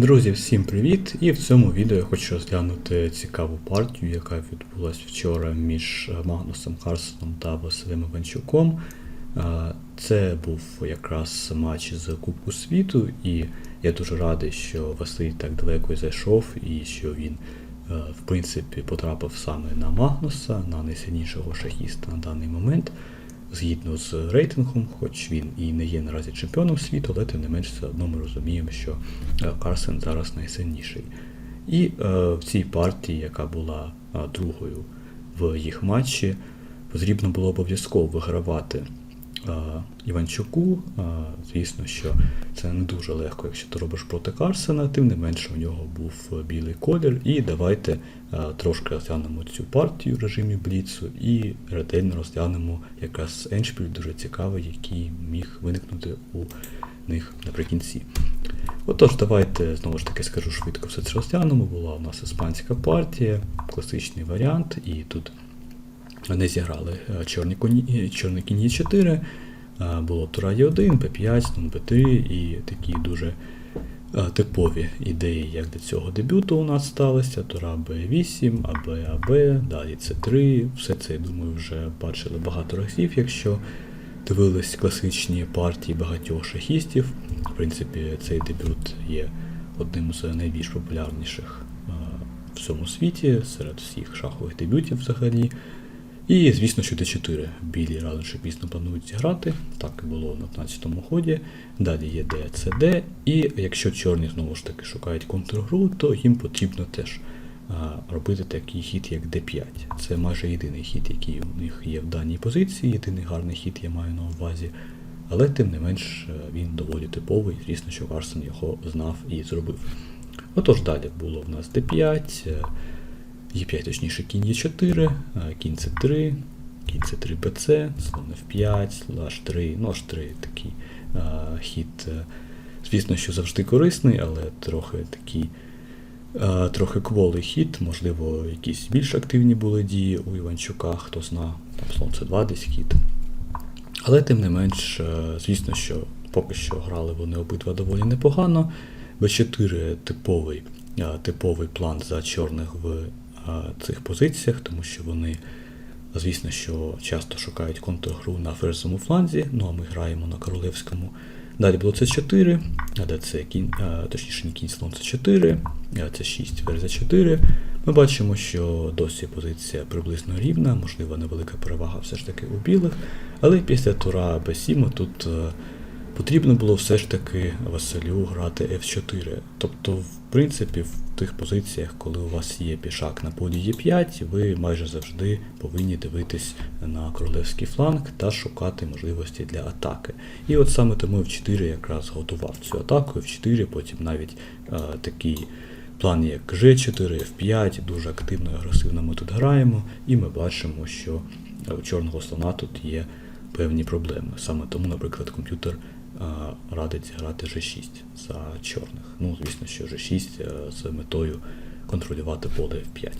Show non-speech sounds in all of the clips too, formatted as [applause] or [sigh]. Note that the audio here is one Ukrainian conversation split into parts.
Друзі, всім привіт! І в цьому відео я хочу розглянути цікаву партію, яка відбулася вчора між Магнусом Карсоном та Василем Іванчуком. Е, Це був якраз матч з Кубку світу, і я дуже радий, що Василь так далеко зайшов і що він, е, в принципі, потрапив саме на Магнуса, на найсильнішого шахіста на даний момент. Згідно з рейтингом, хоч він і не є наразі чемпіоном світу, але тим не менш все одно ми розуміємо, що е, Карсен зараз найсильніший. І е, в цій партії, яка була е, другою в їх матчі, потрібно було обов'язково вигравати Іванчуку. Звісно, що це не дуже легко, якщо ти робиш проти Карсена, тим не менше у нього був білий колір. І давайте трошки розглянемо цю партію в режимі Бліцу і ретельно розглянемо якраз еншпіль дуже цікавий, який міг виникнути у них наприкінці. Отож, давайте знову ж таки скажу швидко все це розглянемо. Була у нас іспанська партія, класичний варіант, і тут вони зіграли е, чорні коні, чорний кінь е 4 було Тура Е1, П5, слон Б3 і такі дуже е, типові ідеї, як до цього дебюту у нас сталося. Тура Б8, АБ, АБ, далі С3. Все це, я думаю, вже бачили багато разів, якщо дивились класичні партії багатьох шахістів. В принципі, цей дебют є одним з найбільш популярніших е, в цьому світі серед всіх шахових дебютів взагалі. І, звісно, що Д4 білі рано чи пізно планують зіграти. Так і було на 15-му ході. Далі є Д, С, Д. І якщо чорні знову ж таки шукають контргру, то їм потрібно теж робити такий хід, як Д5. Це майже єдиний хід, який у них є в даній позиції, єдиний гарний хід я маю на увазі. Але тим не менш е, він доволі типовий, звісно, що Карсон його знав і зробив. Отож, далі було в нас Д5. Е, Е5, точніше, кінь Е4, е, кінь С3, кінь С3 БЦ, слон F5, H3, ну H3 такий е, хід, е, звісно, що завжди корисний, але трохи такий е, трохи кволий хід, можливо, якісь більш активні були дії у Іванчука, хто зна, там слон С2 десь хід. Але тим не менш, звісно, що поки що грали вони обидва доволі непогано. Б4 типовий, типовий план за чорних в цих позиціях, тому що вони, звісно, що часто шукають контргру на ферзовому фланзі, ну а ми граємо на королевському. Далі було С4, а де це кінь, точніше не кінь слон С4, це 6 ферзь 4 Ми бачимо, що досі позиція приблизно рівна, можливо, невелика перевага все ж таки у білих, але після тура Б7 тут е, потрібно було все ж таки Василю грати F4. Тобто, в принципі, в тих позиціях, коли у вас є пішак на полі Е5, ви майже завжди повинні дивитись на королевський фланг та шукати можливості для атаки. І от саме тому F4 якраз готував цю атаку, F4, потім навіть е, такий план як G4, F5, дуже активно і агресивно ми тут граємо, і ми бачимо, що у чорного слона тут є певні проблеми. Саме тому, наприклад, комп'ютер радить грати G6 за чорних. Ну, звісно, що G6 е, з метою контролювати поле F5.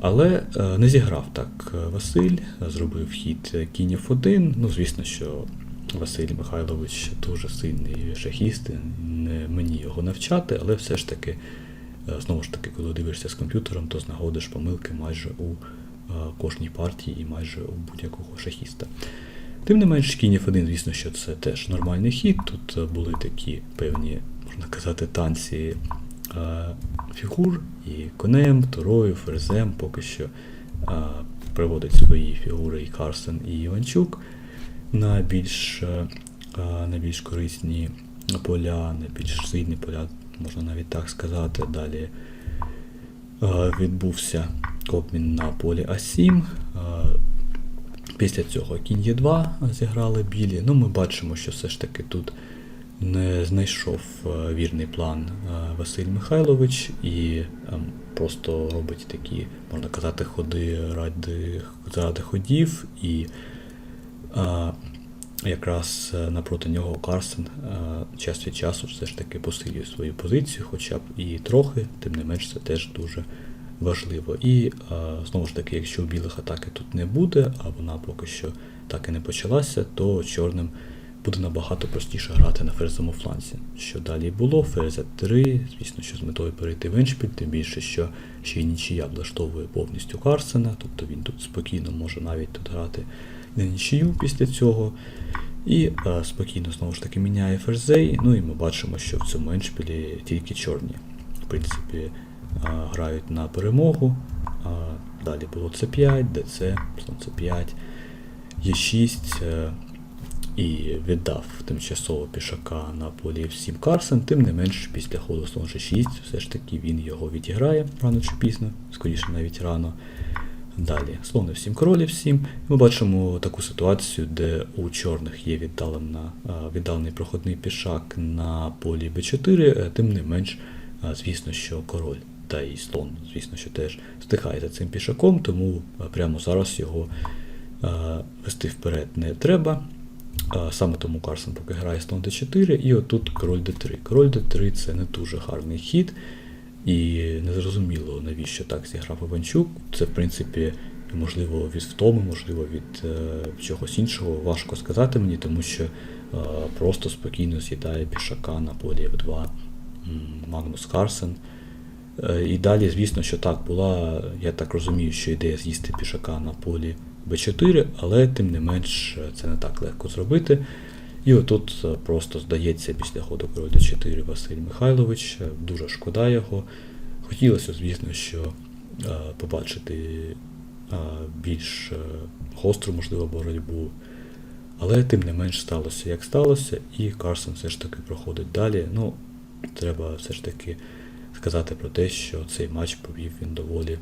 Але е, не зіграв так е, Василь, зробив хід кінь F1. Ну, звісно, що Василь Михайлович дуже сильний шахіст, не мені його навчати, але все ж таки, знову ж таки, коли дивишся з комп'ютером, то знаходиш помилки майже у кожній партії і майже у будь-якого шахіста. Тим не менш, кінь F1, звісно, що це теж нормальний хід. Тут е, були такі певні, можна казати, танці е, фігур і конем, турою, ферзем, поки що е, приводить свої фігури і Карсен, і Іванчук на більш, е, на більш корисні поля, на більш сильні поля, можна навіть так сказати. Далі е, відбувся обмін на полі А7. Після цього кінь Е2 зіграли білі. Ну, ми бачимо, що все ж таки тут не знайшов е, вірний план е, Василь Михайлович і ем, просто робить такі, можна казати, ходи ради, заради ходів. І е, якраз напроти нього Карсен е, час від часу все ж таки посилює свою позицію, хоча б і трохи, тим не менш це теж дуже важливо. І знову ж таки, якщо білих атаки тут не буде, а вона поки що так і не почалася, то чорним буде набагато простіше грати на ферзовому фланзі. Що далі було, ферзь 3 звісно, що з метою перейти в еншпіль, тим більше, що ще й нічия влаштовує повністю Карсена, тобто він тут спокійно може навіть тут грати на нічию після цього. І е, спокійно знову ж таки міняє ферзей. Ну і ми бачимо, що в цьому еншпілі тільки чорні. В принципі, грають на перемогу. А далі було c5, ДЦ, слон c5, Е6 е, і віддав тимчасово пішака на полі F7 Карсен, тим не менш після ходу слон G6 все ж таки він його відіграє рано чи пізно, скоріше навіть рано. Далі слон F7, король F7. Ми бачимо таку ситуацію, де у чорних є віддалена, віддалений проходний пішак на полі b4, е, тим не менш, звісно, що король та і слон, звісно, що теж встигає за цим пішаком, тому прямо зараз його а, вести вперед не треба. А, Саме тому Карсон поки грає слон d4, і отут король d3. Король d3 це не дуже гарний хід, і незрозуміло, навіщо так зіграв Іванчук. Це, в принципі, можливо, від втоми, можливо, від е, чогось іншого. Важко сказати мені, тому що е, просто спокійно з'їдає пішака на полі F2 Магнус Карсен. Е, І далі, звісно, що так була, я так розумію, що ідея з'їсти пішака на полі b4, але тим не менш це не так легко зробити. І отут е, просто здається після ходу король d4 Василь Михайлович, е, дуже шкода його. Хотілося, звісно, що побачити більш гостру, можливо, боротьбу. Але тим не менш сталося, як сталося, і Карсон все ж таки проходить далі. Ну, треба все ж таки сказати про те, що цей матч повів він доволі,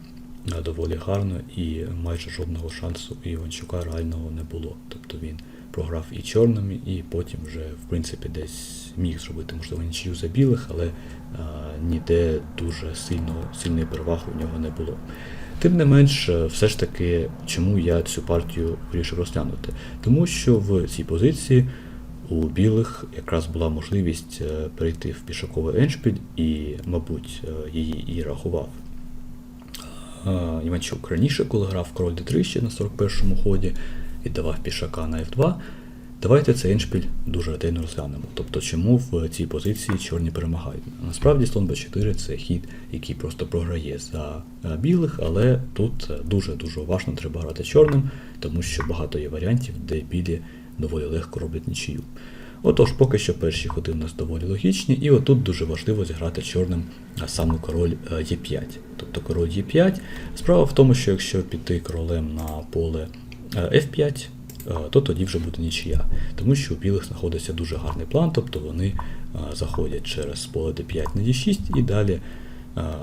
е, доволі гарно і майже жодного шансу у Іванчука реального не було. Тобто він програв і чорним, і потім вже, в принципі, десь міг зробити, можливо, нічию за білих, але е, ніде дуже сильно, сильної переваги у нього не було. Тим не менш, е, все ж таки, чому я цю партію вирішив розглянути? Тому що в цій позиції у білих якраз була можливість е, перейти в пішаковий еншпіль, і, мабуть, е, її і рахував Іванчук раніше, коли грав король d3 ще на 41-му ході, віддавав пішака на f2. Давайте цей еншпіль дуже ретельно розглянемо. Тобто, чому в цій позиції чорні перемагають. Насправді слон b4 це хід, який просто програє за е, білих, але тут дуже-дуже уважно треба грати чорним, тому що багато є варіантів, де білі доволі легко роблять нічию. Отож, поки що перші ходи у нас доволі логічні, і отут дуже важливо зіграти чорним саме король е, Е5. Тобто король Е5. Справа в тому, що якщо піти королем на поле е, F5, е, то тоді вже буде нічия. Тому що у білих знаходиться дуже гарний план, тобто вони е, заходять через поле D5 на D6 і далі е,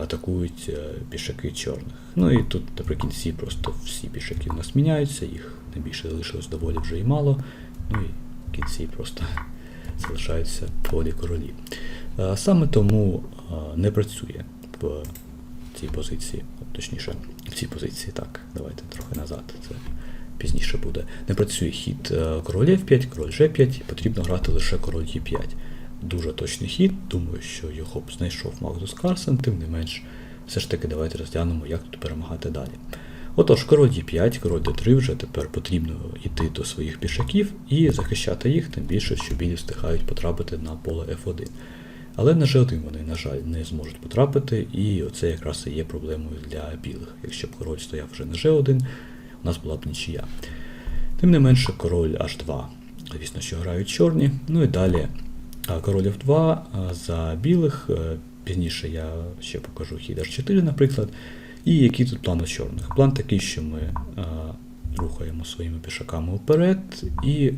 атакують е, пішаки чорних. Ну і тут наприкінці просто всі пішаки у нас міняються, їх найбільше залишилось доволі вже і мало. Ну і в кінці просто [laughs] залишаються полі королі. Саме тому не працює в цій позиції, точніше, в цій позиції так, давайте трохи назад. Це пізніше буде. Не працює хід е, король F5, король G5, потрібно грати лише король E5. Дуже точний хід, думаю, що його б знайшов Магнус Карсен, тим не менш, все ж таки давайте розглянемо, як тут перемагати далі. Отож, король d5, король d3 вже тепер потрібно йти до своїх пішаків і захищати їх, тим більше, що білі встигають потрапити на поле F1. Але на G1 вони, на жаль, не зможуть потрапити, і оце якраз і є проблемою для білих. Якщо б король стояв вже на G1, у нас була б нічия. Тим не менше, король H2, звісно, що грають чорні. Ну і далі король F2 за білих. е, Пізніше я ще покажу хід H4, наприклад. І який тут план у чорних? План такий, що ми е, рухаємо своїми пішаками вперед, і е,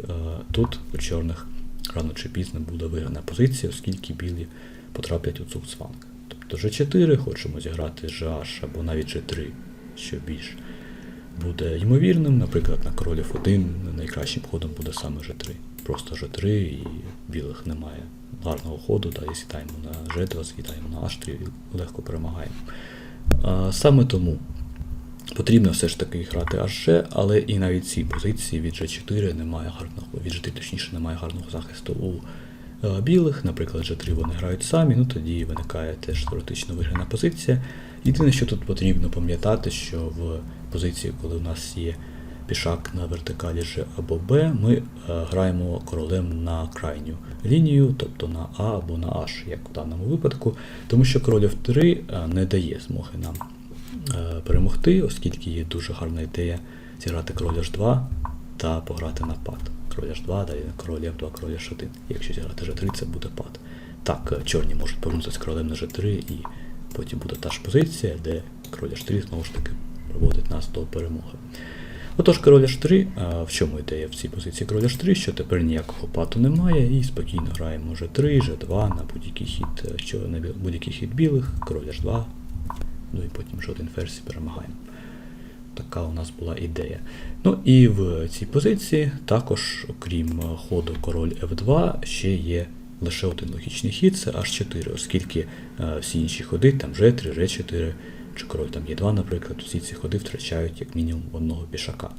тут у чорних рано чи пізно буде виграна позиція, оскільки білі потраплять у цукцванг. Тобто G4 хочемо зіграти GH або навіть G3, що більш буде ймовірним. Наприклад, на король F1 найкращим ходом буде саме G3. Просто G3 і білих немає гарного ходу, далі з'їдаємо на G2, з'їдаємо на H3 і легко перемагаємо. Саме тому потрібно все ж таки грати аж, але і навіть цій позиції від G4 немає гарного, від G3 точніше немає гарного захисту у е, білих. Наприклад, G3 вони грають самі, ну тоді виникає теж теоретично виграна позиція. Єдине, що тут потрібно пам'ятати, що в позиції, коли у нас є пішак на вертикалі G або Б, ми е, граємо королем на крайню лінію, тобто на А або на H, як в даному випадку, тому що король F3 е, не дає змоги нам е, перемогти, оскільки є дуже гарна ідея зіграти король H2 та пограти на пад. Король H2, далі король F2, король H1. Якщо зіграти G3, це буде пад. Так, чорні можуть повернутися з королем на G3 і потім буде та ж позиція, де король H3 знову ж таки проводить нас до перемоги. Отож, король H3, а в чому ідея в цій позиції король H3, що тепер ніякого пату немає, і спокійно граємо G3, G2 на будь-який хід, е, що на будь-який хід білих, король H2, ну і потім жоден ферзь перемагаємо. Така у нас була ідея. Ну і в цій позиції також, окрім е, ходу король F2, ще є лише один логічний хід, це H4, оскільки е, всі інші ходи, там G3, G4 чи король там Е2, наприклад, всі ці ходи втрачають як мінімум одного пішака.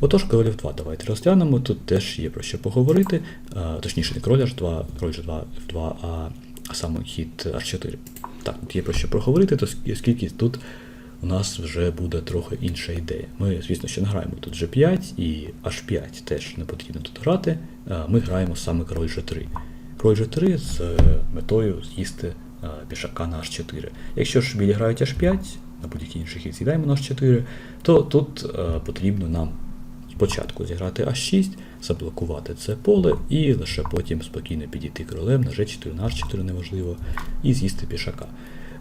Отож, король F2 давайте розглянемо. Тут теж є про що поговорити. Е, Точніше, не король H2, король G2, F2, а, а саме хід H4. Так, тут є про що поговорити, то оскільки тут у нас вже буде трохи інша ідея. Ми, звісно, ще не граємо тут G5 і H5 теж не потрібно тут грати. Ми граємо саме король G3. Король G3 з метою з'їсти пішака на H4. Якщо ж білі грають H5, на будь-який інший хід з'їдаємо на H4, то тут е, потрібно нам спочатку зіграти H6, заблокувати це поле і лише потім спокійно підійти королем на G4, на H4 неважливо, і з'їсти пішака.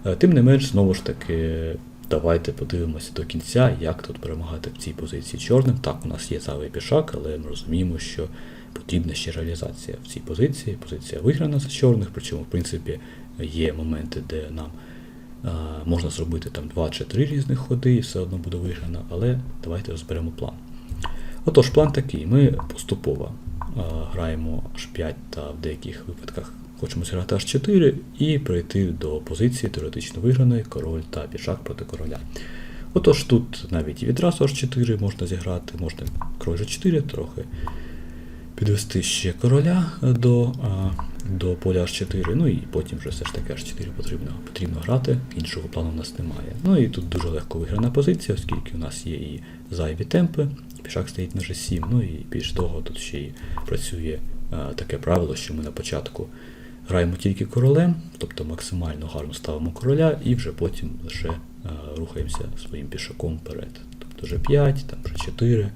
Е, Тим не менш, знову ж таки, давайте подивимося до кінця, як тут перемагати в цій позиції чорним. Так, у нас є зайвий пішак, але ми розуміємо, що потрібна ще реалізація в цій позиції. Позиція виграна за чорних, причому, в принципі, є моменти, де нам е, можна зробити там 2 чи 3 різних ходи, і все одно буде виграно, але давайте розберемо план. Отож, план такий: ми поступово е, граємо H5 та в деяких випадках хочемо зіграти H4 і прийти до позиції теоретично виграної король та пішак проти короля. Отож, тут навіть і відразу H4 можна зіграти, можна король G4 трохи підвести ще короля до, до поля H4, ну і потім вже все ж таки H4 потрібно, потрібно грати, іншого плану у нас немає. Ну і тут дуже легко виграна позиція, оскільки у нас є і зайві темпи, пішак стоїть на G7, ну і більш того, тут ще й працює таке правило, що ми на початку граємо тільки королем, тобто максимально гарно ставимо короля, і вже потім лише а, рухаємося своїм пішаком вперед. Тобто G5, там G4.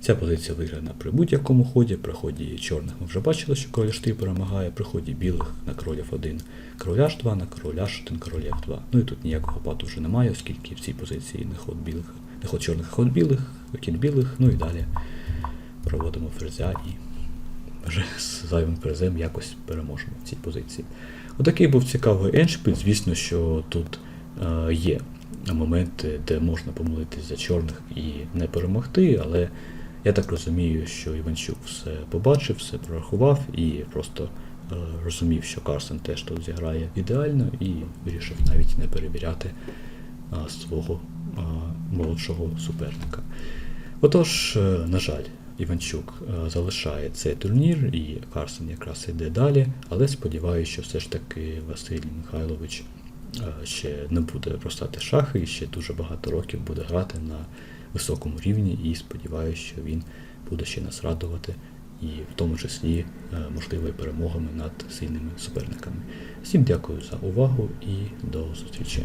Ця позиція виграна при будь-якому ході. При ході чорних ми вже бачили, що король H3 перемагає, при ході білих на король F1, король H2, на король H1, король F2. Ну і тут ніякого пату вже немає, оскільки в цій позиції не ход білих, не ход чорних, а ход білих, кіт білих, ну і далі проводимо ферзя і вже з зайвим ферзем якось переможемо в цій позиції. Отакий був цікавий еншпіль. Звісно, що тут е, є моменти, де можна помилитись за чорних і не перемогти, але я так розумію, що Іванчук все побачив, все прорахував і просто е, розумів, що Карсен теж тут зіграє ідеально і вирішив навіть не перевіряти е, свого е, молодшого суперника. Отож, е, на жаль, Іванчук е, залишає цей турнір, і Карсен якраз йде далі, але сподіваюся, що все ж таки Василь Михайлович е, ще не буде розстати шахи і ще дуже багато років буде грати на високому рівні, і сподіваюся, що він буде ще нас радувати, і в тому числі е, можливо перемогами над сильними суперниками. Всім дякую за увагу і до зустрічі.